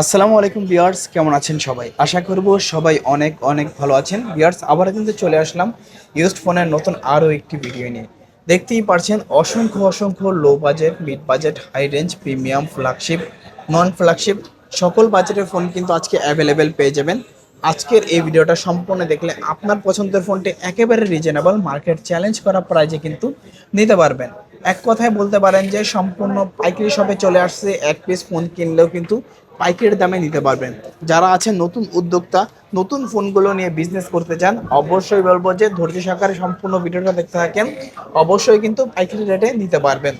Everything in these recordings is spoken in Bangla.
আসসালামু আলাইকুম বিয়ার্স কেমন আছেন সবাই? আশা করব সবাই অনেক অনেক ভালো আছেন। বিয়ার্স আবার কিন্তু চলে আসলাম ইউজড ফোনের নতুন আরও একটি ভিডিও নিয়ে। দেখতেই পারছেন, অসংখ্য অসংখ্য low budget mid budget high range premium flagship non flagship সকল বাজেটের ফোন কিন্তু আজকে অ্যাভেলেবেল পেয়ে যাবেন। আজকের এই ভিডিওটা সম্পূর্ণ দেখলে আপনার পছন্দের ফোনটি একেবারে রিজনেবল মার্কেট চ্যালেঞ্জ করা প্রাইজে কিন্তু নিতে পারবেন। এক কথায় বলতে পারেন যে সম্পূর্ণ পাইকারি শপে চলে আসছে, এক পিস ফোন কিনলেও কিন্তু পাইকারি দামে নিতে পারবেন। যারা আছেন নতুন উদ্যোক্তা, নতুন ফোনগুলো নিয়ে বিজনেস করতে চান, অবশ্যই বলব যে ধৈর্য সহকারে সম্পূর্ণ ভিডিওটা দেখতে থাকেন। অবশ্যই কিন্তু পাইকারি রেটে নিতে পারবেন।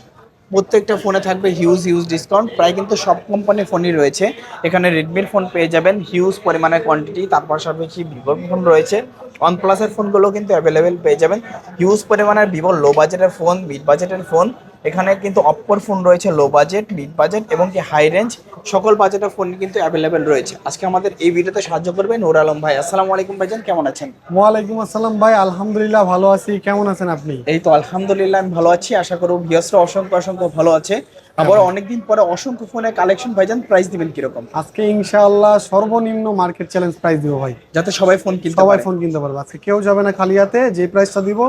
প্রত্যেকটা ফোনে থাকবে হিউজ হিউজ ডিসকাউন্ট প্রায় কিন্তু সব কোম্পানির ফোনই রয়েছে। এখানে রেডমির ফোন পেয়ে যাবেন। হিউজ পরিমাণে কোয়ান্টিটি তার পাশাপাশি ভিভোর ফোন রয়েছে। ওয়ানপ্লাসের ফোনগুলো কিন্তু অ্যাভেলেবেল পেয়ে যাবেন। হিউজ পরিমাণের ভিভো লো বাজেটের ফোন মিড বাজেটের ফোন এখানে কিন্তু অপ্পোর ফোন রয়েছে লো বাজেট মিড বাজেট এবং কি হাই রেঞ্জ সকল বাজেটের ফোন কিন্তু অ্যাভেলেবেল রয়েছে। আজকে আমাদের এই ভিডিওতে সাহায্য করবে নূর আলম ভাই। আসসালামু আলাইকুম ভাইজান কেমন আছেন? ওয়ালাইকুম আসসালাম ভাই আলহামদুলিল্লাহ ভালো আছি। কেমন আছেন আপনি? এই তো আলহামদুলিল্লাহ আমি ভালো আছি। আশা করব ভিউয়ার্সরা অসংখ্য অসংখ্য ভালো আছে। আবার অনেকদিন পরে অসংখ্য ফোনের কালেকশন ভাইজান প্রাইস দিবেন কীরকম? আজকে ইনশাআল্লাহ সর্বনিম্ন মার্কেট চ্যালেঞ্জ প্রাইস দিব ভাই। যাতে সবাই ফোন কিনতে সবাই ফোন কিনতে পারবে। আজকে কেউ যাবে না খালি হাতে যে প্রাইসটা দিব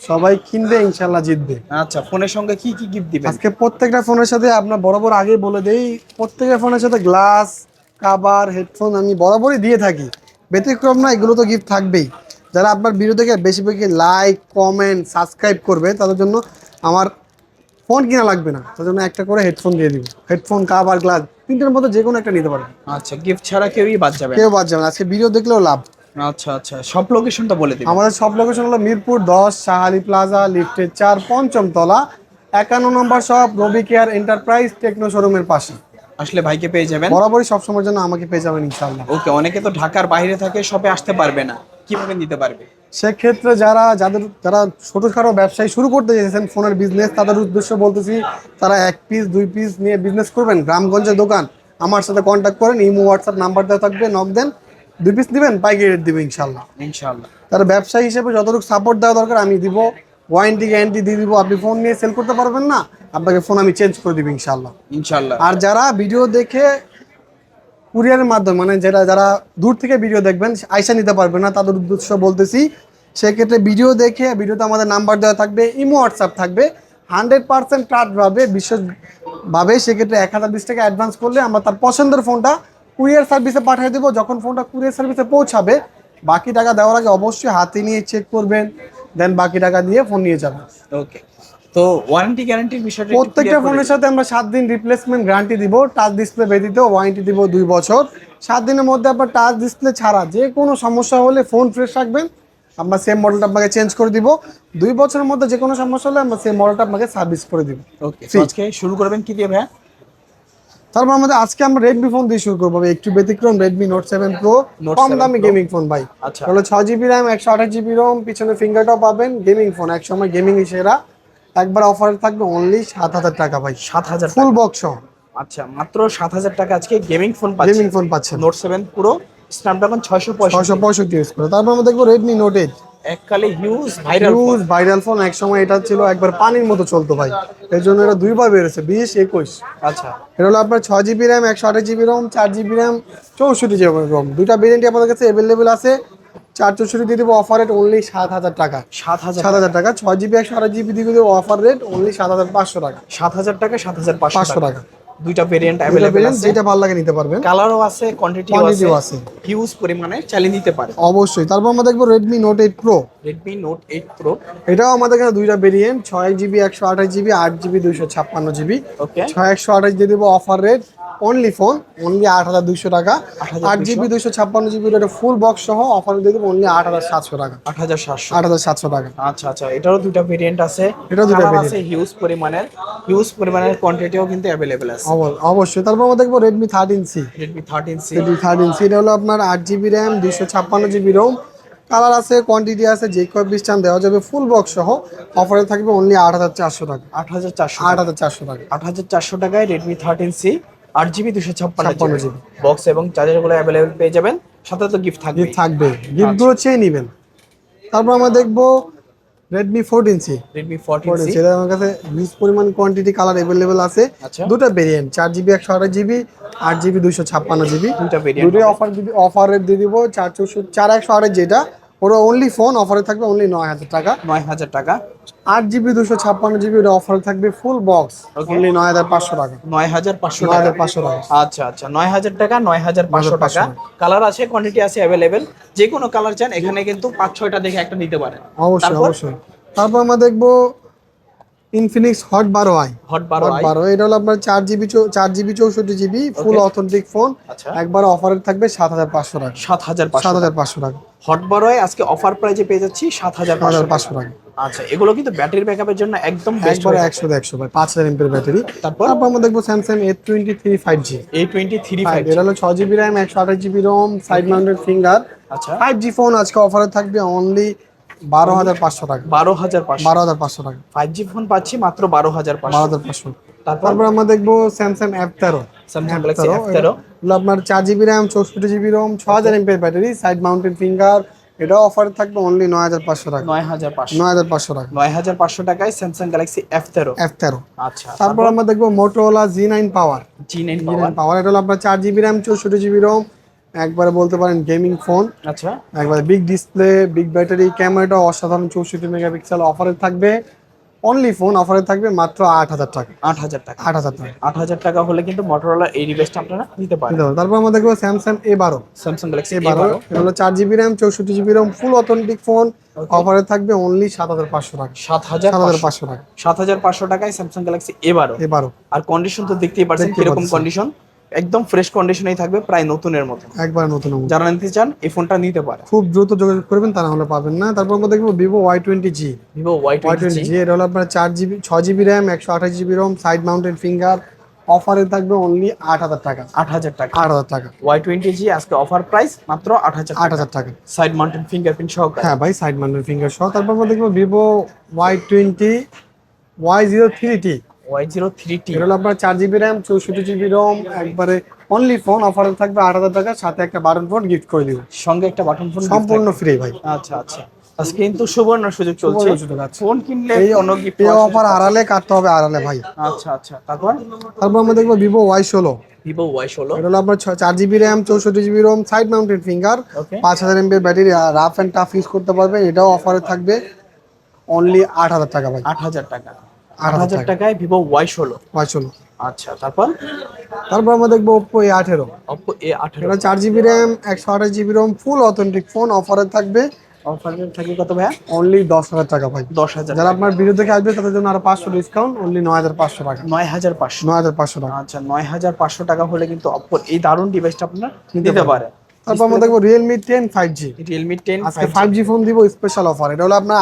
সবাই কিনবে ইনশাল্লাহ জিতবে। আচ্ছা ফোনের সঙ্গে কি কি গিফট দিবেন? আজকে প্রত্যেকটা ফোনের সাথে আপনার বরাবর আগে বলে দেই প্রত্যেকটা ফোনের সাথে গ্লাস কাভার হেডফোন আমি বরাবরই দিয়ে থাকি। ব্যতিক্রম না এগুলো তো গিফট থাকবেই। যারা আপনার ভিডিও থেকে বেশি বেশি লাইক কমেন্ট সাবস্ক্রাইব করবে তাদের জন্য আমার ফোন কিনা লাগবে না। তার জন্য একটা করে হেডফোন দিয়ে দিব। হেডফোন কাভার গ্লাস তিনটের মধ্যে যে কোনো একটা নিতে পারবে আচ্ছা গিফট ছাড়া কেউই বাদ যাবে কেউ বাদ যাবে না। আজকে ভিডিও দেখলেও লাভ। আচ্ছা আচ্ছা। সব লোকেশনটা বলে দিবেন। আমাদের সব লোকেশন হলো মিরপুর দশ শাহালি প্লাজা লিফটের চার পঞ্চম তলা একান্ন নম্বর shop Robi care enterprise Tecno শোরুমের পাশে। আসলে ভাইকে পেয়ে যাবেন। বরাবরই সবসময়ের জন্য আমাকে পেয়ে যাবেন ইনশাল্লাহ ওকে অনেকে তো ঢাকার বাইরে থাকে শপে আসতে পারবে না। কীভাবে নিতে পারবে? সেক্ষেত্রে যারা যাদের যারা ছোটোখাটো ব্যবসায়ী শুরু করতে চেয়েছেন ফোনের বিজনেস তাদের উদ্দেশ্য বলতেছি তারা এক পিস দুই পিস নিয়ে বিজনেস করবেন। গ্রামগঞ্জের দোকান আমার সাথে কন্ট্যাক্ট করেন ইমো হোয়াটসঅ্যাপ নাম্বার দেওয়া থাকবে নক দেন। দুই পিস দিবেন? পাইকারি রেট দিবে ইনশাল্লাহ ইনশাআল্লাহ। তারা ব্যবসায়ী হিসেবে যতটুকু সাপোর্ট দেওয়া দরকার আমি দিব। ওয়ারেন্টি গ্যারান্টি দিয়ে দিব। আপনি ফোন নিয়ে সেল করতে পারবেন না। আপনাকে ফোন আমি চেঞ্জ করে দিব ইনশাল্লাহ ইনশাআল্লাহ। আর যারা ভিডিও দেখে কুরিয়ারের মাধ্যমে মানে যারা যারা দূর থেকে ভিডিও দেখবেন আইসা নিতে পারবেন না তাদের উদ্দেশ্য বলতেছি সেক্ষেত্রে ভিডিও দেখে ভিডিওতে আমাদের নাম্বার দেওয়া থাকবে ইমো হোয়াটসঅ্যাপ থাকবে। হান্ড্রেড পার্সেন্ট কার্ডভাবে বিশেষভাবে সেক্ষেত্রে এক হাজার বিশ টাকা অ্যাডভান্স করলে আমরা তার পছন্দের ফোনটা কুরিয়ার সার্ভিসে পাঠিয়ে দেবো যখন ফোনটা কুরিয়ার সার্ভিসে পৌঁছাবে বাকি টাকা দেওয়ার আগে অবশ্যই হাতে নিয়ে চেক করবেন দেন বাকি টাকা দিয়ে ফোন নিয়ে যাবেন। ওকে তো ওয়ারেন্টি গ্যারান্টির বিষয়টা প্রত্যেকটা ফোনের সাথে আমরা সাত দিন রিপ্লেসমেন্ট গ্যারান্টি দিব টাচ ডিসপ্লে ব্যতীত ওয়ারেন্টি দিব দুই বছর। সাত দিনের মধ্যে আপনার টাচ ডিসপ্লে ছাড়া যে কোনো সমস্যা হলে ফোন ফ্রেশ রাখবেন। আমরা সেম মডেলটা আপনাকে চেঞ্জ করে দিব। দুই বছরের মধ্যে যে কোনো সমস্যা হলে আমরা সেই মডেলটা আপনাকে সার্ভিস করে দিব। ওকে আজকে শুরু করবেন কি দিয়ে ভাইয়া? তারপর আমাদের আজকে আমরা রেডমি ফোন দিয়ে শুরু করব একটু ব্যতিক্রম রেডমি নোট সেভেন প্রো কম 7 দামি গেমিং ফোন ভাই। আচ্ছা। তাহলে ছয় জিবি র্যাম একশো আঠাশ জিবি রোম পিছনে ফিঙ্গারটাও পাবেন গেমিং ফোন এক সময় গেমিং সেরা। একবার অফার থাকবে অনলি সাত হাজার টাকা ভাই। সাত হাজার ফুল বক্স আচ্ছা মাত্র সাত হাজার টাকা আজকে গেমিং ফোন পাচ্ছেন। গেমিং ফোন পাচ্ছেন। নোট সেভেন পুরো স্ন্যাপড্রাগন ছয়শো পঁয়ষট্টি। ছয়শো পঁয়ষট্টি ইউজ করে। তারপর আমরা দেখব রেডমি নোট এইট এককালে huge viral huge viral phone এক সময় এটা ছিল একবার পানির মতো চলতো ভাই। এর জন্য এটা দুইবার বেড়েছে বিশ একুশ। আচ্ছা। এটা হলো আপনার ছয় জিবি র্যাম একশো আঠাশ জিবি রোম চার জিবি র্যাম চৌষট্টি জিবি রোম দুইটা ভেরিয়েন্টই আমাদের কাছে অ্যাভেলেবেল আছে। চার চৌষট্টি দিয়ে দেবো অফার রেট অনলি সাত হাজার টাকা। সাত হাজার সাত হাজার টাকা। ছয় জিবি একশো আঠাশ জিবি দিয়ে দেবো অফার রেট অনলি সাত হাজার পাঁচশো টাকা। সাত হাজার টাকা সাত হাজার পাঁচশো টাকা। দুইটা ভেরিয়েন্ট अवेलेबल আছে। যেটা ভালো লাগে নিতে পারবেন। কালারও আছে কোয়ান্টিটিও আছে। কোয়ান্টিটিও আছে। হিউজ পরিমাণে চালিয়ে নিতে পারে। অবশ্যই। তারপর আমরা দেখব Redmi Note 8 Pro Redmi Note 8 Pro এটাও আমাদের এখানে দুইটা ভেরিয়েন্ট ছয় জিবি একশো আঠাশ জিবি আট জিবি দুইশো ছাপ্পান্ন জিবি ওকে ছয় একশো আঠাশ দিয়ে দেব offer rate only phone only আট হাজার দুইশো টাকা। 8,200 আট জিবি দুইশো ছাপ্পান্ন জিবি এটা ফুল বক্স সহ অফার দিয়ে দেবো অনলি আট হাজার সাতশো টাকা। আট হাজার সাতশো। আট হাজার সাতশো টাকা। আচ্ছা আচ্ছা এটারও দুইটা ভেরিয়েন্ট আছে। Colour variant। আছে হিউজ পরিমাণের হিউজ পরিমাণের কোয়ান্টিটিও কিন্তু অ্যাভেলেবেল আছে। অবশ্যই তারপর আমরা দেখব Redmi thirteen C Redmi thirteen C Redmi thirteen C এটা হলো আপনার আট জিবি র্যাম দুইশো ছাপ্পান্ন জিবি রোম কালার আছে কোয়ান্টিটি আছে যে কয় পিস চান দেওয়া যাবে ফুল বক্স সহ। অফারে থাকবে অনলি আট হাজার চারশো টাকা। আট হাজার চারশো আট হাজার চারশো টাকা। আট হাজার চারশো টাকায় রেডমি থার্টিন সি আট জিবি দুশো ছাপ্পান্ন জিবি। বক্স এবং চার্জারগুলো অ্যাভেলেবেল পেয়ে যাবেন। সাথে তো গিফট থাকবে থাকবে গিফটগুলো চেয়ে নেবেন। তারপর আমরা দেখব Redmi fourteen C Redmi fourteen C C আমার কাছে হিউজ পরিমাণ কোয়ান্টিটি কালার অ্যাভেলেবেল আছে। আচ্ছা। দুটো ভেরিয়েন্ট চার জিবি একশো আঠাশ জিবি আট জিবি দুইশো ছাপ্পান্ন জিবি। দুটোই অফার অফার রেট দিয়ে দিব চার চৌষট্টি চার একশো আঠাশ যেটা ওটা অনলি ফোন অফারে থাকবে অনলি নয় হাজার টাকা। নয় হাজার টাকা। আট জিবি দুশো ছাপ্পান্ন জিবি ওটা অফারে থাকবে ফুল বক্স. অনলি নয় হাজার পাঁচশো টাকা। নয় হাজার পাঁচশো নয় হাজার পাঁচশো টাকা। আচ্ছা আচ্ছা নয় হাজার টাকা নয় হাজার পাঁচশো টাকা। কালার আছে কোয়ান্টিটি আছে অ্যাভেলেবেল যে কোনো কালার চান এখানে কিন্তু পাঁচ ছয়টা দেখে একটা নিতে পারেন। অবশ্যই অবশ্যই। তারপর আমরা দেখব ইনফিনিক্স হট বারো আই হট বারো হট বারো এটা হলো আপনার চার জিবি চার জিবি চৌষট্টি জিবি ফুল. অথেন্টিক ফোন একবার অফারে থাকবে সাত হাজার পাঁচশো টাকা। সাত হাজার সাত হাজার পাঁচশো টাকা। হট বারোয় আজকে অফার প্রাইজে পেয়ে যাচ্ছি সাত হাজার পাঁচশো টাকা। আচ্ছা এগুলো কিন্তু ব্যাটারি ব্যাকআপের জন্য একদম একবারে একশো একশো ভাই পাঁচ হাজার এমপের ব্যাটারি তারপর? তারপর আমরা দেখব Samsung A twenty three five G A twenty three five এটা হলো ছ জিবি র্যাম একশো আঠাশ GB ROM side mounted finger আচ্ছা। ফাইভ জি ফোন আজকে অফারে থাকবে অনলি বারো হাজার পাঁচশো টাকা। বারো হাজার পাঁচশো। বারো হাজার পাঁচশো টাকা। ফাইভ জি ফোন পাচ্ছি মাত্র বারো হাজার বারো হাজার পাঁচশো। তারপর? আমরা দেখব স্যামসাং অ্যাপ তেরো। আপনার চার জিবি র্যাম চৌষট্টি জিবি রোম ছ হাজার এমপের ব্যাটারি সাইড মাউন্টেড ফিঙ্গার এটাও অফারে থাকবে অনলি নয় হাজার পাঁচশো টাকা। নয় হাজার পাঁচশো। নয় হাজার পাঁচশো টাকা। নয় হাজার পাঁচশো টাকায় স্যামসাং গ্যালাক্সি এফ তেরো। এফ তেরো। আচ্ছা তারপর আমরা দেখব মোটোলা জি নাইন পাওয়ার জি নাইন পাওয়ার এটা হলো আপনার চার জিবি র্যাম চৌষট্টি জিবি রোম একবারে বলতে পারেন গেমিং ফোন আচ্ছা। একবারে বিগ ডিসপ্লে বিগ ব্যাটারি ক্যামেরাটা অসাধারণ চৌষট্টি মেগাপিক্সেল অফারে থাকবে। অনলি ফোন অফারে থাকবে মাত্র আট হাজার টাকা। আট হাজার টাকা। আট হাজার টাকা। আট হাজার টাকা হলে কিন্তু মোটরোলা এই ডিভাইসটা আপনারা নিতে পারেন। তারপর আমরা দেখব স্যামসাং এ বারো। স্যামসাং গ্যালাক্সি এ বারো। হলো চার জিবি র্যাম চৌষট্টি GB RAM full authentic phone অফারে থাকবে অনলি সাত হাজার পাঁচশো টাকা। সাত হাজার হাজার পাঁচশো। টাকা। সাত হাজার পাঁচশো টাকায় স্যামসাং গ্যালাক্সি এ বারো। এ বারো। আর কন্ডিশন তো দেখতেই পাচ্ছেন কীরকম কন্ডিশন একদম ফ্রেশ কন্ডিশনেই থাকবে প্রায় নতুনের মতো। একবার নতুন। যারা নিতে চান এই ফোনটা নিতে পারে। খুব দ্রুত যোগাযোগ করবেন তা না হলে পাবেন না। তারপর আমরা দেখব Vivo Y twenty G Vivo Y twenty G এটা হলো আপনার চার জিবি ছ জিবি র্যাম একশো আঠাশ GB ROM side mounted finger অফারে থাকবে অনলি আট হাজার টাকা। আট হাজার টাকা। আট হাজার টাকা। ওয়াই টোয়েন্টি জি আজকে অফার প্রাইস মাত্র আট হাজার আট হাজার টাকা। সাইড মাউন্টেন ফিঙ্গারপ্রিন্ট সহকারে। হ্যাঁ ভাই সাইড মাউন্টেড ফিঙ্গার সহ। তারপর আমরা দেখব Vivo Y twenty Y zero three T হলো আপনার জিবি রোম একবারে অনলি ফোন অফারে থাকবে আট হাজার টাকা সাথে একটা বাটন ফোন গিফট করে দিব। সঙ্গে একটা বাটন ফোন সম্পূর্ণ ফ্রি ভাই। আচ্ছা আচ্ছা। আজকে কিন্তু সুবর্ণ সুযোগ চলছে। সুবর্ণ সুযোগ আছে। ফোন কিনলে এই কোনো গিফট অফার আড়ালে কাটতে হবে আড়ালে ভাই। আচ্ছা আচ্ছা। তারপর? তারপর আমরা দেখব ওয়াই ষোলো। ভিভো ওয়াই ষোলো। এটা হলো আপনার চার জিবি র্যাম চৌষট্টি GB ROM side mounted finger পাঁচ হাজার এমবির battery rough and tough use করতে পারবে। এটাও অফারে থাকবে। অনলি আট হাজার টাকা ভাই। আট হাজার টাকা। আট হাজার টাকায় ভিভো ওয়াই ষোলো। ওয়াই ষোলো। আচ্ছা তারপর? তারপর আমরা দেখব ওপো এ আঠেরো। অপো এ আঠেরো। এটা চার জিবি র্যাম একশো আঠাশ GB ROM full authentic phone অফারে থাকবে। অফার থাকবে কত ভাইয়া? অনলি দশ হাজার টাকা ভাই। দশ হাজার যারা আপনার ভিডিও থেকে আসবে তাদের জন্য আরও পাঁচশো ডিসকাউন্ট অনলি নয় হাজার পাঁচশো টাকা। নয় হাজার পাঁচশো। নয় হাজার পাঁচশো টাকা। আচ্ছা নয় হাজার পাঁচশো টাকা হলে কিন্তু অপোর এই দারুণ ডিভাইসটা আপনার নিতে পারে তারপর আমরা দেখব Realme ten five G Realme ten আজকে ফাইভ জি ফোন দিব স্পেশাল অফার এটা হলো আপনার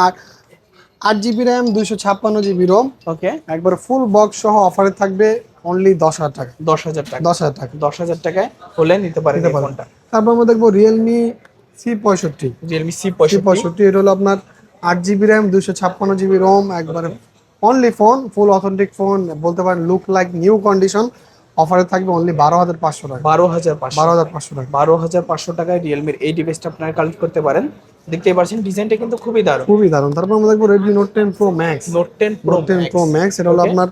আট- জিবি র্যাম দুইশো ছাপ্পান্ন জিবি রোম ওকে একবার ফুল বক্স সহ অফারে থাকবে অনলি দশ হাজার টাকা। দশ হাজার টাকা। দশ হাজার টাকা। দশ হাজার টাকায় হলে নিতে পারে নিতে পারেন। তারপর আমরা দেখব রিয়েলমি সি পঁয়ষট্টি। রিয়েলমি সি পঁয়ষট্টি। পঁয়ষট্টি এটা হলো আপনার আট জিবি র্যাম দুইশো ছাপ্পান্ন জিবি রোম একবারে only phone full authentic phone বলতে পারেন লুক লাইক নিউ কন্ডিশন অফারে থাকবে অনলি বারো হাজার পাঁচশো টাকা। বারো হাজার পাঁচশো। বারো হাজার পাঁচশো টাকা। বারো হাজার পাঁচশো টাকায় রিয়েলমির এই ডিভাইসটা আপনারা কালেক্ট করতে পারেন। দেখতেই পাচ্ছেন ডিজাইনটা কিন্তু খুবই দারুণ। খুবই দারুণ। তারপর আমরা দেখব Redmi Note ten Pro Max Note ten Pro ten Pro Max এটা হলো আপনার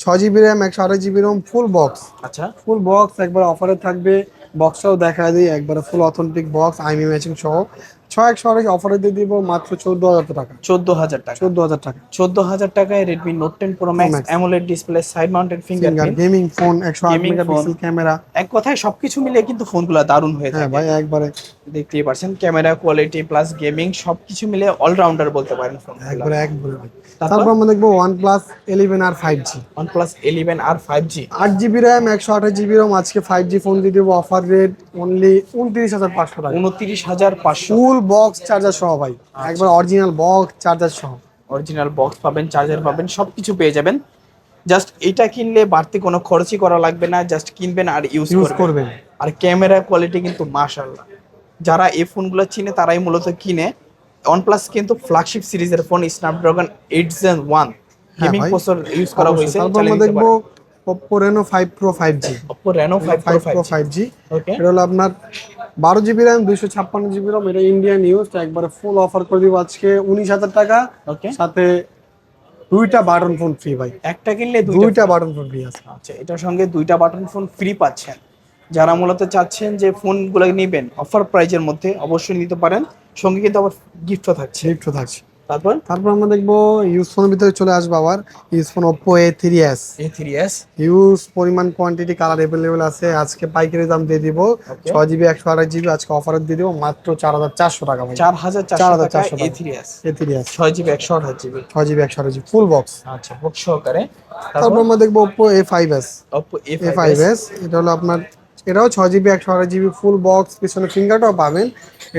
ছ জিবি র্যাম একশো আঠাশ জিবি রোম ফুল বক্স আচ্ছা। ফুল বক্স একবার অফারে থাকবে। বক্সটাও দেখা দিই একবারে full authentic box IMEI matching সহ। ছয় একশো আঠাশ অফারে দিয়ে দিব মাত্র চোদ্দ হাজার টাকা। চোদ্দ হাজার টাকা। চোদ্দ হাজার টাকা চোদ্দ হাজার টাকায় Redmi Note ten Pro Max AMOLED display side mounted finger gaming phone একশো আট মেগাপিক্সেল ক্যামেরা এক কথায় সবকিছু মিলিয়ে কিন্তু ফোনগুলো দারুণ হয়ে হ্যাঁ থাকে। ভাই একবারে। দেখতেই পাচ্ছেন ক্যামেরা কোয়ালিটি প্লাস গেমিং সবকিছু মিলে অলরাউন্ডার বলতে পারেন ফোনগুলো একবারে একবারে। তারপর? আমরা দেখব OnePlus eleven R five G OnePlus 11 আর 5G আট জিবি র্যাম একশো আঠাশ জিবি রোম আজকে ফাইভ জি ফোন দিয়ে দেবো অফার রেট অনলি উনত্রিশ হাজার পাঁচশো টাকা। উনত্রিশ হাজার পাঁচশো। ফুল বক্স চার্জার সহ ভাই। আচ্ছা। একবার অরিজিনাল বক্স চার্জার সহ। অরিজিনাল বক্স পাবেন চার্জার পাবেন সবকিছু পেয়ে যাবেন। জাস্ট এটা কিনলে বাড়তি কোনো খরচই করা লাগবে না জাস্ট কিনবেন আর ইউজ করবেন। আর ক্যামেরা কোয়ালিটি কিন্তু মাশাআল্লাহ। যারা এই ফোনগুলো চিনে তারাই মূলত কিনে। OnePlus কিন্তু ফ্ল্যাগশিপ সিরিজের phone Snapdragon eight Gen one gaming. Processor use করা। হয়েছে তারপর আমরা দেখব Reno five Pro five G Oppo Reno 5 five Pro Pro 5G five G okay এটা হলো আপনার বারো জিবি র্যাম দুইশো ছাপ্পান্ন জিবি র্যাম এটা ইন্ডিয়ান ইউজ একবারে ফুল অফার করে দিব আজকে উনিশ হাজার টাকা। ওকে সাথে দুইটা বাটন ফোন ফ্রি ভাই। একটা কিনলে দুইটা বাটন ফোন ফ্রি আছে। আচ্ছা এটার সঙ্গে দুইটা বাটন ফোন ফ্রি পাচ্ছেন। যারা মূলত চাচ্ছেন যে ফোনগুলো নেবেন অফার প্রাইজের মধ্যে অবশ্যই নিতে পারেন। সঙ্গে কিন্তু আবার গিফটও থাকছে। গিফটও থাকছে। তারপর? তারপর আমরা দেখব ইউজ ফোনের ভিতরে চলে আসব আবার use phone Oppo A three S A three S huge পরিমাণ কোয়ান্টিটি কালার অ্যাভেলেবেল আছে। আজকে পাইকারি দাম দিয়ে দিব ছয় জিবি একশো আঠাশ জিবি আজকে অফারে দিয়ে দিব মাত্র চার হাজার চারশো টাকা ভাই। চার হাজার চারশো 4,400 A three S A three S ছয় জিবি একশো আঠাশ জিবি ছয় জিবি একশো আঠাশ জিবি ফুল বক্স আচ্ছা বুক সহকারে। তারপর আমরা দেখব Oppo A five S A A five S এটা হলো আপনার এটাও ছয় জিবি একশো আঠাশ জিবি ফুল বক্স পিছনে ফিঙ্গারটাও পাবেন।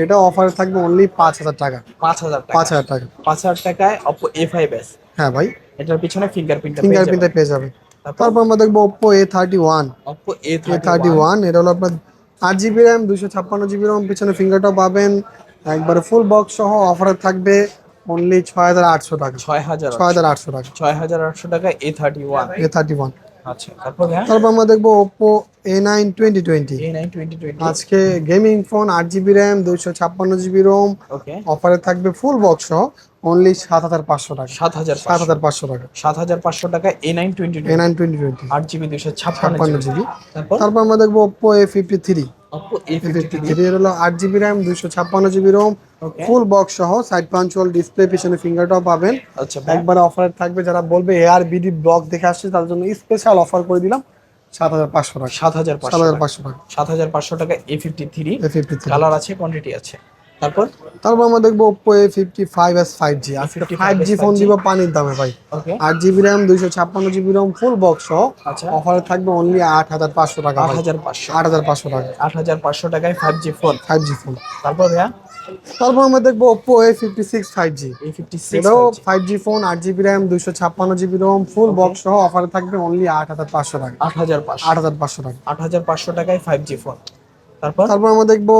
এটা অফারে থাকবে অনলি পাঁচ হাজার টাকা। পাঁচ হাজার টাকা। পাঁচ হাজার টাকা। পাঁচ হাজার টাকায় অপো এ ফাইভ এস হ্যাঁ ভাই। এটার পিছনে ফিঙ্গারপ্রিন্ট ফিঙ্গারপ্রিন্টে পেয়ে যাবে তারপর? আমরা দেখব Oppo A thirty one Oppo A thirty one এটা হলো আপনার আট জিবি র্যাম দুশো ছাপ্পান্ন জিবি র্যাম পিছনে ফিঙ্গারটাও পাবেন। একবারে ফুল বক্স সহ অফারে থাকবে অনলি ছয় হাজার আটশো টাকা। ছয় হাজার ছয় হাজার আটশো টাকা। ছয় হাজার আটশো টাকা A thirty one A thirty one আচ্ছা তারপর হ্যাঁ? তারপর আমরা দেখব Oppo A nine twenty twenty A nine twenty twenty আজকে গেমিং ফোন আট জিবি র্যাম দুইশো ছাপ্পান্ন জিবি রোম ওকে অফারে থাকবে ফুল বক্স সহ অনলি সাত হাজার পাঁচশো টাকা। সাত হাজার সাত হাজার পাঁচশো টাকা। সাত হাজার পাঁচশো টাকা A nine twenty A nine twenty twenty আট জিবি দুশো ছাপ্পান্ন ছাপ্পান্ন জিবি জিবি তারপর? তারপর আমরা দেখব Oppo A fifty three Oppo A A fifty fifty three হলো আট জিবি র্যাম দুইশো ছাপ্পান্ন জিবি রোম ফুল বক্স সহ সাইড পাঞ্চুয়াল ডিসপ্লে পিছনে ফিঙ্গারটাও পাবেন। আচ্ছা একবারে অফার থাকবে যারা বলবে এআর বিডি ব্লগ দেখে আসছে তার জন্য স্পেশাল অফার করে দিলাম। সাত হাজার পাঁচশো টাকা। সাত হাজার সাত হাজার পাঁচশো টাকা। সাত হাজার পাঁচশো টাকা A fifty three A fifty colour আছে কোয়ান্টিটি আছে। তারপর? তারপর আমরা দেখব Oppo A fifty five S five G আজকে 55S ফাইভ জি ফোন দিব পানির দামে ভাই। আট জিবি র্যাম দুইশো ছাপ্পান্ন জিবি র্যাম ফুল বক্স সহ অফারে থাকবে অনলি আট হাজার পাঁচশো টাকা আট হাজার পাঁচশো। আট হাজার পাঁচশো টাকা। আট হাজার পাঁচশো টাকায় five G phone five G phone তারপর ভাইয়া? তারপর আমরা দেখব Oppo A fifty six five G A এটাও ফাইভ জি ফোন আট জিবি র্যাম দুইশো ছাপ্পান্ন জিবি রোম ফুল বক্স সহ অফারে থাকবে অনলি আট হাজার পাঁচশো টাকা। আট হাজার পাঁচশো। আট হাজার পাঁচশো টাকা। আট হাজার পাঁচশো টাকায় ফাইভ জি ফোন তারপর? তারপর আমরা দেখব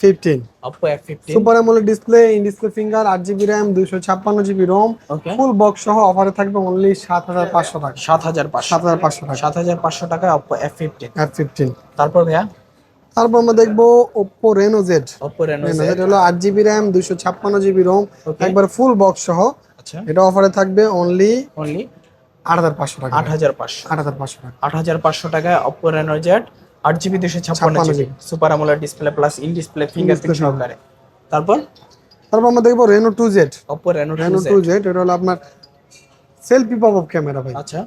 fifteen Oppo F fifteen super AMOLED display in display finger আট জিবি র্যাম দুইশো ছাপ্পান্ন জিবি রোম ফুল বক্স সহ অফারে থাকবে অনলি সাত হাজার পাঁচশো টাকা। সাত হাজার পাঁচশো। সাত হাজার পাঁচশো টাকা। সাত হাজার পাঁচশো টাকায় Oppo F fifteen F fifteen তারপর ভাইয়া? তারপর আমরা দেখব Oppo Reno Z Oppo Reno Z হলো আট জিবি র্যাম দুইশো ছাপ্পান্ন জিবি রোম একবার ফুল বক্স সহ। আচ্ছা। এটা অফারে থাকবে অনলি অনলি আট হাজার পাঁচশো টাকা। আট হাজার পাঁচশো। আট হাজার পাঁচশো টাকা। আট হাজার পাঁচশো টাকায় অপো রেনো জেড আট জিবি দুশো ছাপ্পান্ন GB super AMOLED display plus in display fingerprint সহকারে। তারপর? তারপর আমরা দেখব Reno two Z Oppo Reno Reno two Z এটা হলো আপনার সেলফি পপ আপ ক্যামেরা ভাই। আচ্ছা।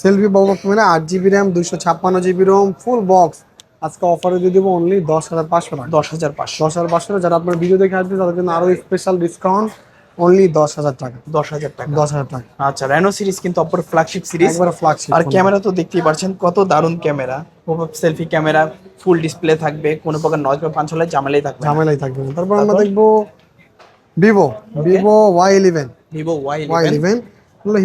সেলফি পপ আপ ক্যামেরা আট জিবি র্যাম দুইশো ছাপ্পান্ন জিবি রোম ফুল বক্স আজকে অফারে দিয়ে দেবো অনলি দশ হাজার পাঁচশো টাকা। দশ হাজার পাঁচশো। দশ হাজার পাঁচশো যারা আপনার ভিডিও দেখে আসবে তাদের জন্য আরও স্পেশাল ডিসকাউন্ট অনলি দশ হাজার টাকা। দশ হাজার টাকা। দশ হাজার টাকা। আচ্ছা রেনো সিরিজ কিন্তু অপর ফ্ল্যাগশিপ সিরিজ একবারে ফ্ল্যাগশিপ আর ক্যামেরা তো দেখতেই পাচ্ছেন কত দারুণ camera selfie camera full display থাকবে কোনো প্রকার নয় বা পাঁচ হলে জামালাই থাকবে ঝামেলাই থাকবে তারপর আমরা? দেখব Vivo Vivo Y eleven Vivo Y eleven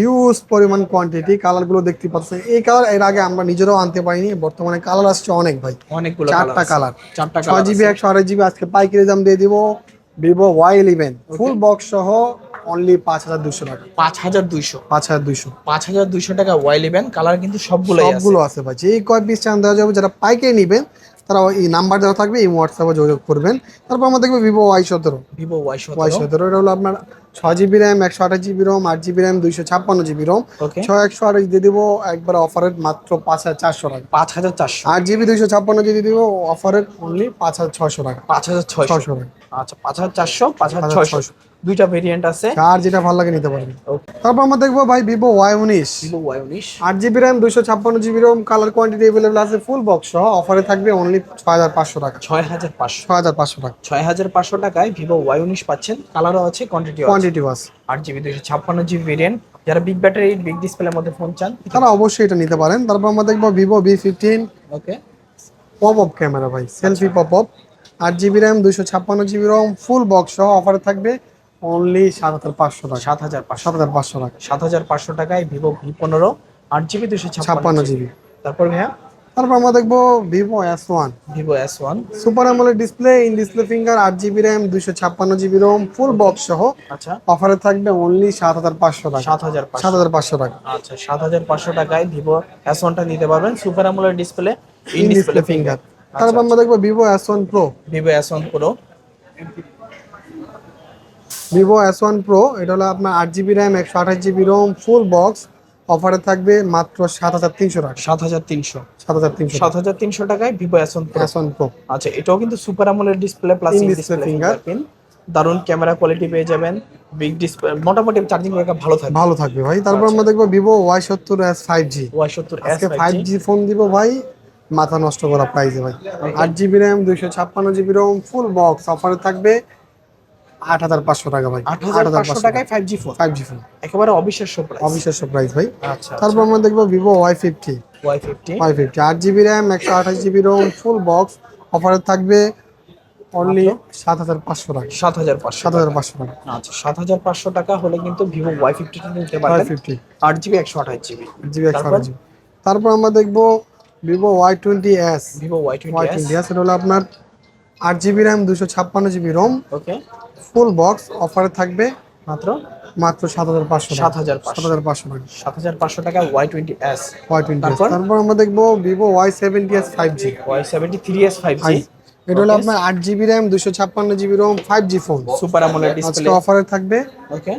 huge পরিমাণ কোয়ান্টিটি কালারগুলো দেখতে পাচ্ছেন। এই কালারের আগে আমরা নিজেরাও আনতে পারিনি বর্তমানে কালার আসছে অনেক ভাই অনেকগুলো চারটা কালার চারটা ছয় কালার জিবি একশো আড়াই জিবি আজকে পাইকারি দাম দিয়ে দিব Vivo Y eleven full box সহ অনলি পাঁচ হাজার দুশো টাকা। পাঁচ হাজার দুইশো। পাঁচ হাজার দুইশো। পাঁচ হাজার দুইশো টাকা ওয়াই ইলেভেন কালার কিন্তু সবগুলোই আছে। সবগুলো আছে ভাই। যে কয় পিস চান দেওয়া যাবে যারা পাইকারি নেবেন তারা এই নাম্বার দেওয়া থাকবে এই হোয়াটসঅ্যাপে যোগাযোগ করবেন। তারপর আমরা দেখব ভিভো ওয়াই সতেরো। ভিভো ওয়াই সতেরো। ওয়াই সতেরো এটা হলো আপনার ছয় জিবি র্যাম একশো আঠাশ জিবি রোম আট জিবি র্যাম দুইশো ছাপ্পান্ন জিবি রোম ছয় একশো আঠাশ দিয়ে দিব একবার অফারের মাত্র পাঁচ হাজার চারশো টাকা। পাঁচ হাজার চারশো। আট জিবি দুইশো ছাপ্পান্ন জিবি দিব অফারের অনলি পাঁচ হাজার ছয়শো টাকা। পাঁচ হাজার ছয়শো। টাকা। আচ্ছা পাঁচ হাজার চারশো পাঁচ হাজার 5600 ছয়শো। দুইটা ভেরিয়েন্ট আছে। আর যেটা ভালো লাগে নিতে পারবেন তারপর আমরা দেখব ভাই ভিভো ওয়াই উনিশ। ভিভো ওয়াই উনিশ। আট জিবি র্যাম দুইশো ছাপ্পান্ন GB ROM colour quantity available আছে ফুল বক্স সহ অফারে থাকবে অনলি ছয় হাজার পাঁচশো টাকা। ছয় হাজার পাঁচশো। ছয় হাজার পাঁচশো টাকা। ছয় হাজার পাঁচশো টাকায় ভিভো ওয়াই উনিশ পাচ্ছেন। কালারও আছে কোয়ান্টিটি আছে আছে। আট জিবি দুশো ছাপ্পান্ন জিবি ভেরিয়েন্ট যারা বিগ ব্যাটারি বিগ ডিসপ্লের মধ্যে ফোন চান তারা অবশ্যই এটা নিতে পারেন। তারপর আমরা দেখব Vivo V fifteen okay pop up camera ভাই সেলফি পপ আপ আট জিবি র্যাম দুইশো ছাপ্পান্ন জিবি রোম ফুল বক্স সহ অফারে থাকবে অনলি সাত হাজার পাঁচশো টাকা। সাত হাজার সাত হাজার পাঁচশো টাকা। সাত হাজার পাঁচশো টাকায় ভিভো ভি পনেরো আট জিবি দুশো ছাপ্পান্ন জিবি তারপর ভাইয়া? তারপর আমরা দেখব Vivo S one Vivo S one super AMOLED display in display finger আট জিবি র্যাম দুইশো ছাপ্পান্ন জিবি রোম ফুল বক্স সহ। আচ্ছা। অফারে থাকবে অনলি সাত হাজার পাঁচশো টাকা। সাত হাজার সাত হাজার পাঁচশো টাকা। আচ্ছা সাত হাজার পাঁচশো টাকায় ভিভো এস ওয়ানটা নিতে পারবেন। সুপার আমলের ডিসপ্লে ইন ডিসপ্লে ফিঙ্গার তারপর আমরা দেখব Vivo S one pro Vivo S one pro Vivo S one pro এটা হলো আপনার আট জিবি র্যাম একশো আঠাশ জিবি রোম ফুল বক্স অফারে থাকবে মাত্র সাত হাজার তিনশো টাকা। সাত হাজার তিনশো। সাত হাজার তিনশো টাকায় ভিভো এস ওয়ান প্রো আচ্ছা এটাও কিন্তু super AMOLED display plus display fingerprint দারুণ ক্যামেরা কোয়ালিটি পেয়ে যাবেন। বিগ ডিসপ্লে মোটামুটি চার্জিং ব্যাকআপ ভালো থাকবে। ভালো থাকবে ভাই। তারপর আমরা দেখব ভিভো ওয়াই সত্তর এস ফাইভ জি ওয়াই সত্তর এস ফাইভ জি ফোন দিব ভাই। মাথা নষ্ট করা প্রাইসে ভাই। আট জিবি র্যাম দুইশো ছাপ্পান্ন জিবি রোম ফুল বক্স অফারে থাকবে আট হাজার পাঁচশো টাকা ভাই। আট হাজার পাঁচশো টাকায় five G phone five G phone একেবারে অবিশ্বাস্য প্রাইস অবিশ্বাস্য প্রাইস ভাই। আচ্ছা তারপর আমরা দেখব Vivo Y fifty Y fifty Y fifty আট জিবি র্যাম একশো আঠাশ জিবি রোম ফুল বক্স অফারে থাকবে অনলি সাত হাজার পাঁচশো টাকা। সাত হাজার পাঁচশো সাত হাজার পাঁচশো টাকা। আচ্ছা সাত হাজার পাঁচশো টাকা হলে কিন্তু ভিভো ওয়াই ফিফটিটা নিতে পারবেন। ফিফটি আট জিবি একশো আঠাশ জিবি জিবি একশো তারপর? আঠাশ জিবি তারপর আমরা দেখব Vivo Y twenty S Vivo Y twenty S এটা হলো আপনার আট জিবি র্যাম দুশো ছাপ্পান্ন GB ROM okay full box অফারে থাকবে। মাত্র? মাত্র সাত হাজার পাঁচশো সাত হাজার সাত হাজার পাঁচশো টাকা। সাত হাজার পাঁচশো টাকা Y twenty S Y twenty তারপর? আমরা দেখব Vivo Y seventy S five G Y seventy three S five G এটা হলো আপনার আট জিবি র্যাম দুশো ছাপ্পান্ন GB ROM five G phone super AMOLED display অফারে থাকবে ওকে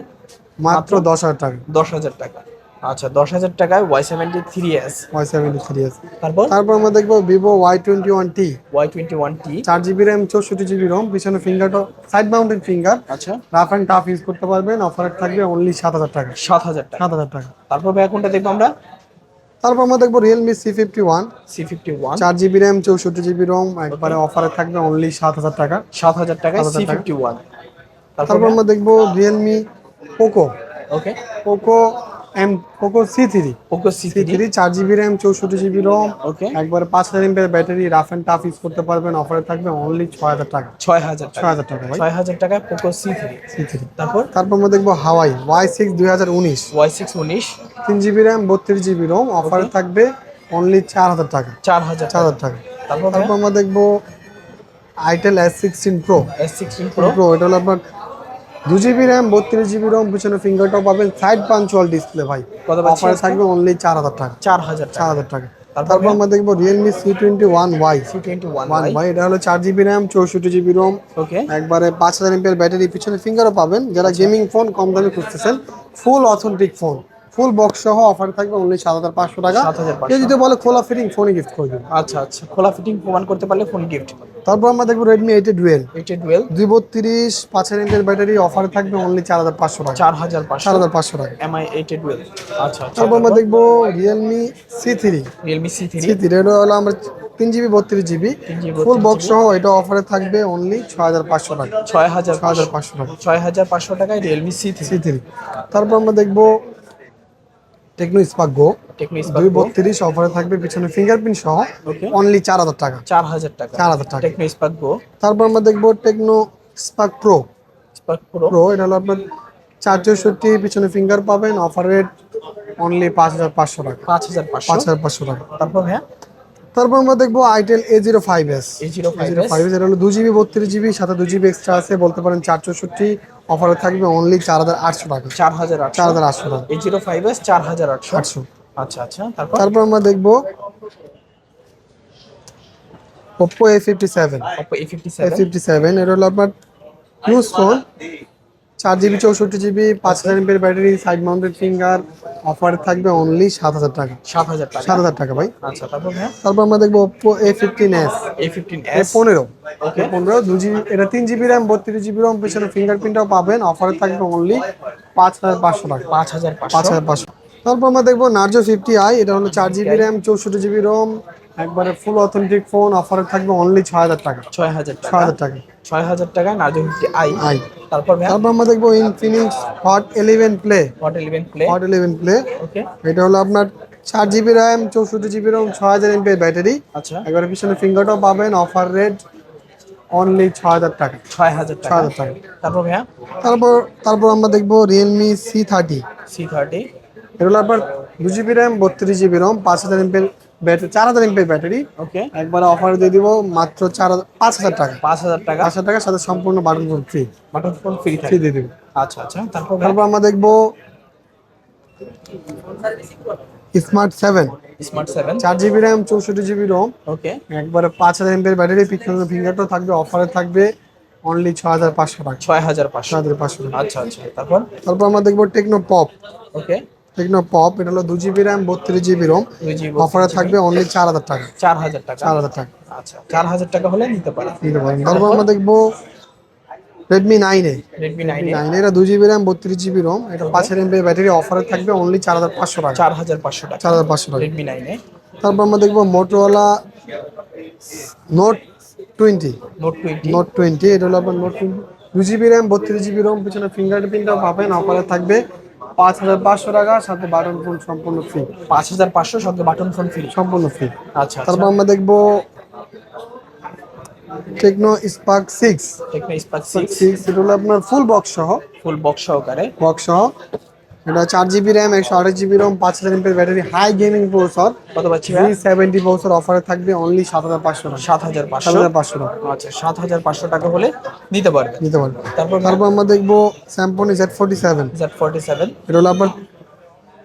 মাত্র দশ হাজার টাকা। দশ হাজার টাকা। আচ্ছা দশ হাজার টাকায় Y seventy three S Y seventy three S তারপর? তারপর আমরা দেখব Vivo Y twenty one T Y twenty one T চার জিবি র্যাম চৌষট্টি জিবি রোম পিছনে ফিঙ্গারটা সাইড মাউন্টেড ফিঙ্গার আচ্ছা। রাফ অ্যান্ড টাফ ইউজ করতে পারবেন। অফারে থাকবে অনলি সাত হাজার টাকা। সাত হাজার টাকা। সাত হাজার টাকা। তারপর ভাই কোনটা দেখব আমরা? তারপর আমরা দেখব Realme C fifty one C fifty one চার জিবি র্যাম চৌষট্টি জিবি রোম একবারে অফারে থাকবে অনলি সাত হাজার টাকা। সাত হাজার 7,000 সি টাকা। ফিফটি ওয়ান তারপর আমরা দেখব Realme Poco okay Poco M Poco C three Poco C three চার জিবি র্যাম চৌষট্টি জিবি রোম ওকে একবারে পাঁচ হাজার এমপের battery rough and tough use করতে পারবেন অফারে থাকবে অনলি ছয় হাজার টাকা। ছয় হাজার ছয় হাজার টাকা ছয় হাজার টাকায় Poco C three C three তারপর? তারপর আমরা দেখব হাওয়াই ওয়াই সিক্স দুই হাজার উনিশ। ওয়াই সিক্স উনিশ। তিন জিবি র্যাম বত্রিশ জিবি রোম অফারে থাকবে অনলি চার হাজার টাকা। চার হাজার চার হাজার টাকা। তারপর তারপর আমরা দেখব itel S sixteen pro S sixteen pro pro এটা হলো আপনার দু জিবি র্যাম বত্রিশ জিবি রম পিছনে ফিঙ্গারটাও পাবেন সাইড পাঞ্চুয়াল ডিসপ্লে ভাই। অফারে থাকবে অনলি চার হাজার টাকা। চার হাজার চার হাজার টাকা। তারপর? আমরা দেখব Realme C twenty one Y C twenty one Y এটা হলো চার জিবি র্যাম চৌষট্টি জিবি রোম। ওকে একবারে পাঁচ হাজার এমপিএর ব্যাটারি পিছনে ফিঙ্গারও পাবেন। যারা গেমিং ফোন কম দামে খুঁজতেছেন full authentic phone full box সহ অফার থাকবে অনলি সাত হাজার পাঁচশো টাকা। 7,500 কেউ যদি বলে খোলা ফিটিং ফোনই গিফট করে দেবেন আচ্ছা আচ্ছা। খোলা ফিটিং প্রমাণ করতে পারলে ফোন গিফট তারপর আমরা দেখব রেডমি এইটে ডুয়েল এইটে ডুয়েল দুই বত্রিশ পাঁচ হাজার ব্যাটারি অফারে থাকবে অনলি চার হাজার পাঁচশো টাকা। চার হাজার চার হাজার পাঁচশো টাকা। এমআই এইটে ডুয়েল আচ্ছা আচ্ছা। তারপর আমরা দেখব Realme C three Realme C three C three এটা হলো আমরা তিন জিবি বত্রিশ জিবি ফুল বক্স সহ এটা অফারে থাকবে অনলি ছয় হাজার পাঁচশো টাকা। ছয় হাজার ছয় হাজার পাঁচশো টাকা। ছয় হাজার পাঁচশো টাকায় Realme C three C three তারপর আমরা দেখব টেকনো স্পার্ক গো দুই বত্রিশ অফারে থাকবে পিছনে ফিঙ্গারপ্রিন্ট সহ। অনলি চার হাজার টাকা। চার হাজার টাকা। চার হাজার টাকা। টেকনো স্পার্ক গো তারপর আমরা দেখব Tecno Spark pro Spark pro pro এটা হলো আপনার চার চৌষট্টি পিছনে ফিঙ্গার পাবেন। অফার রেট অনলি পাঁচ হাজার পাঁচশো টাকা। পাঁচ হাজার পাঁচ হাজার পাঁচশো টাকা। তারপর হ্যাঁ তারপর আমরা দেখব itel A zero five S A zero five S এটা হলো দু জিবি বত্রিশ জিবি সাথে দু জিবি এক্সট্রা আছে বলতে পারেন চার চৌষট্টি অফারে থাকবে অনলি চার হাজার আটশো টাকা। চার হাজার চার হাজার আটশো টাকা। এ জিরো ফাইভ এস চার হাজার আটশো। আটশো। আচ্ছা আচ্ছা তারপর? তারপর আমরা দেখব Oppo A fifty seven Oppo A fifty seven A fifty seven এটা হলো আপনার ইউজ ফোন চার জিবি চৌষট্টি জিবি পাঁচ হাজার এমপির battery side mounted finger offer থাকবে অনলি সাত হাজার টাকা। সাত হাজার টাকা। সাত হাজার টাকা ভাই। আচ্ছা তারপর তারপর আমরা দেখব Oppo A fifteen S A fifteen S পনেরো। ওকে পনেরো দু জিবি এটা তিন জিবি র্যাম বত্রিশ জিবি রম পিছনে ফিঙ্গারপ্রিন্টটাও পাবেন। অফারে থাকবে অনলি পাঁচ হাজার পাঁচশো টাকা। পাঁচ হাজার পাঁচ হাজার পাঁচশো। তারপর আমরা দেখব নার্জো ফিফটি আই এটা হলো চার জিবি র্যাম চৌষট্টি জিবি রম একবারে ফুল অথেন্টিক ফোন অফারে থাকবে অনলি ছয় হাজার টাকা। ছয় হাজার ছয় হাজার টাকা। ছয় হাজার টাকা নার্জো ফিফটি আই আই। তারপর তারপর আমরা দেখব Infinix Hot eleven Play Hot eleven Play Hot eleven Play okay এটা হলো আপনার চার জিবি র্যাম চৌষট্টি জিবি রম ছয় হাজার এমপি ব্যাটারি। আচ্ছা। একবারে পিছনে ফিঙ্গারটাও পাবেন অফার রেট অনলি ছয় হাজার টাকা। ছয় হাজার ছয় টাকা হাজার টাকা। তারপর তারপর তারপর আমরা দেখব Realme C thirty C thirty এটা হলো আপনার দু জিবি র্যাম বত্রিশ জিবি রম পাঁচ হাজার এমপি ব্যাটারি চার হাজার এমপি ব্যাটারি ওকে একবার অফার দিয়ে দিব মাত্র চার পাঁচ হাজার টাকা। পাঁচ হাজার টাকা। পাঁচ হাজার টাকার সাথে সম্পূর্ণ button phone free button phone free free দিয়ে দিব। আচ্ছা আচ্ছা। তারপর তারপর আমরা দেখব স্মার্ট সেভেন স্মার্ট সেভেন চার জিবি র্যাম চৌষট্টি জিবি রোম ওকে একবারে পাঁচ হাজার এমপি ব্যাটারি পিছনে ফিঙ্গারটাও থাকবে অফারে থাকবে অনলি ছ হাজার পাঁচশো টাকা। ছয় হাজার পাঁচশো। হাজার পাঁচশো। আচ্ছা আচ্ছা। তারপর? তারপর আমরা দেখব Tecno Pop okay Tecno Pop এটা হলো দু জিবি র্যাম বত্রিশ জিবি রোম অফারে থাকবে অনলি চার হাজার টাকা। চার হাজার টাকা। চার হাজার টাকা। আচ্ছা চার হাজার টাকা হলে নিতে পারেন। নিতে পারেন। তারপর? আমরা দেখব Redmi nine A. Redmi nine এটা দু জিবি র্যাম বত্রিশ জিবি রোম এটা পাঁচ এমপি ব্যাটারি অফারে থাকবে অনলি চার হাজার পাঁচশো টাকা। চার হাজার পাঁচশো টাকা। চার হাজার পাঁচশো টাকা। রেডমি নাইনে তারপর আমরা দেখব মোটোওয়ালা Note twenty Note twenty Note twenty এটা হলো আপনার নোট টোয়েন্টি দু জিবি র্যাম বত্রিশ জিবি রোম পিছনে ফিঙ্গারপ্রিন্টটাও পাবেন অফারে থাকবে। পাঁচ হাজার পাঁচশো টাকা সাথে বাটন ফোন সম্পূর্ণ ফ্রি পাঁচ হাজার পাঁচশো সাথে বাটন ফোন ফ্রি সম্পূর্ণ ফ্রি আচ্ছা তারপর আমরা দেখব Tecno Spark six Tecno Spark six six এটা হলো আপনার ফুল বক্স সহ। ফুল বক্স সহকারে। বক্স সহ। এটা চার জিবি র্যাম একশো আঠাশ জিবি রোম পাঁচ হাজার এমপের ব্যাটারি হাই গেমিং প্রসেসর কত পাচ্ছি থ্রি সেভেন্টি প্রসেসর অফারে থাকবে অনলি সাত হাজার পাঁচশো টাকা। সাত হাজার পাঁচশো? হাজার পাঁচশো টাকা। আচ্ছা সাত হাজার পাঁচশো টাকা হলে নিতে পারবেন নিতে পারবে। তারপর তারপর আমরা দেখব Symphony Z forty seven Z forty seven এটা হলো আপনার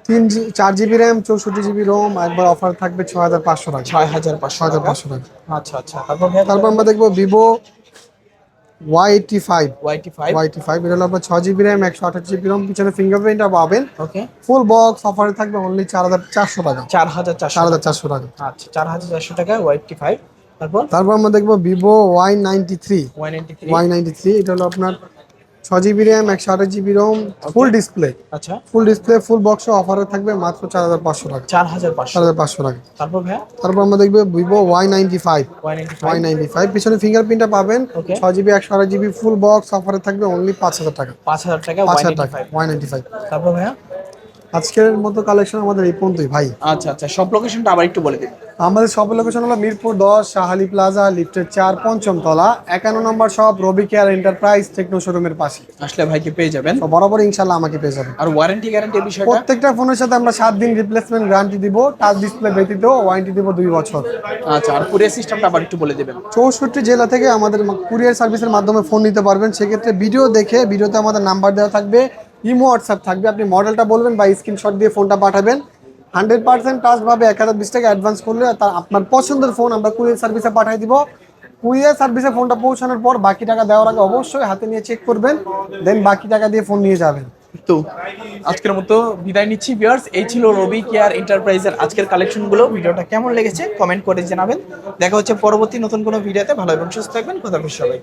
তিন জি চার জিবি র্যাম চৌষট্টি জিবি রোম একবার অফার থাকবে ছ হাজার পাঁচশো টাকা। ছয় হাজার পাঁচশো হাজার পাঁচশো টাকা। আচ্ছা আচ্ছা। তারপর তারপর আমরা দেখব Vivo Y eighty five Y eighty five Y eighty five এটা হলো আপনার ছ জিবি র্যাম একশো আঠাশ জিবি রোম পিছনে ফিঙ্গারপ্রিন্টটা পাবেন। ওকে ফুল বক্স অফারে থাকবে অনলি টাকা। চার হাজার চারশো চার হাজার চারশো টাকা। আচ্ছা চার হাজার চারশো টাকা ওয়াইটি ফাইভ তারপর? তারপর আমরা দেখব Vivo Y ninety three ninety three Y ninety three এটা হলো আপনার ছ জিবি র্যাম একশো আঠাশ জিবি রোম ফুল ডিসপ্লে আচ্ছা। ফুল ডিসপ্লে ফুল বক্স অফারে থাকবে মাত্র চার হাজার পাঁচশো টাকা। চার হাজার পাঁচশো। চার হাজার পাঁচশো টাকা। তারপর ভাইয়া? তারপর আমরা দেখবে Vivo Y ninety five Y ninety five পিছনে ফিঙ্গারপ্রিন্টটা পাবেন. ছ জিবি একশো আঠাশ জিবি ফুল বক্স অফারে থাকবে অনলি পাঁচ হাজার টাকা। পাঁচ হাজার টাকা পাঁচ হাজার টাকা ওয়াই নাইনটি ফাইভ তারপর ভাইয়া? আজকের মতো কালেকশন আমাদের এই পর্যন্তই ভাই। আচ্ছা আচ্ছা সব লোকেশনটা আবার একটু বলে দিন। আমাদের সব লোকেশন হলো মিরপুর দশ শাহালি প্লাজা লিফটের চার পঞ্চম তলা একান্ন নম্বর সব রবি কেয়ার এন্টারপ্রাইজ টেকনো শোরুমের পাশে। আসলে ভাইকে পেয়ে যাবেন। বরাবর ইনশাল্লাহ আমাকে পেয়ে যাবেন। আর ওয়ারেন্টি গ্যারান্টির বিষয়টা? প্রত্যেকটা ফোনের সাথে আমরা সাত দিন রিপ্লেসমেন্ট গ্যারান্টি দিব টাচ ডিসপ্লে ব্যতীত ওয়ারেন্টি দিব দুই বছর। আচ্ছা আর কুরিয়ার সিস্টেমটা আবার একটু বলে দেবেন। চৌষট্টি জেলা থেকে আমাদের কুরিয়ার সার্ভিসের মাধ্যমে ফোন নিতে পারবেন। সেক্ষেত্রে ভিডিও দেখে ভিডিওতে আমাদের নাম্বার দেওয়া থাকবে। ইমো হোয়াটসঅ্যাপ থাকবে। আপনি মডেলটা বলবেন বা স্ক্রিনশট দিয়ে ফোনটা পাঠাবেন। হান্ড্রেড পার্সেন্ট টাচভাবে এক হাজার বিশ টাকা অ্যাডভান্স করলে তার আপনার পছন্দের ফোন আমরা কুরিয়ার সার্ভিসে পাঠিয়ে দিব। কুরিয়ার সার্ভিসে ফোনটা পৌঁছানোর পর বাকি টাকা দেওয়ার আগে অবশ্যই হাতে নিয়ে চেক করবেন দেন বাকি টাকা দিয়ে ফোন নিয়ে যাবেন। তো আজকের মতো বিদায় নিচ্ছি ভিউয়ার্স এই ছিল রবি কেয়ার এন্টারপ্রাইজের আজকের কালেকশনগুলো ভিডিওটা কেমন লেগেছে? কমেন্ট করে জানাবেন। দেখা হচ্ছে পরবর্তী নতুন কোনো ভিডিওতে ভালো এবং সুস্থ থাকবেন। কথা সবাই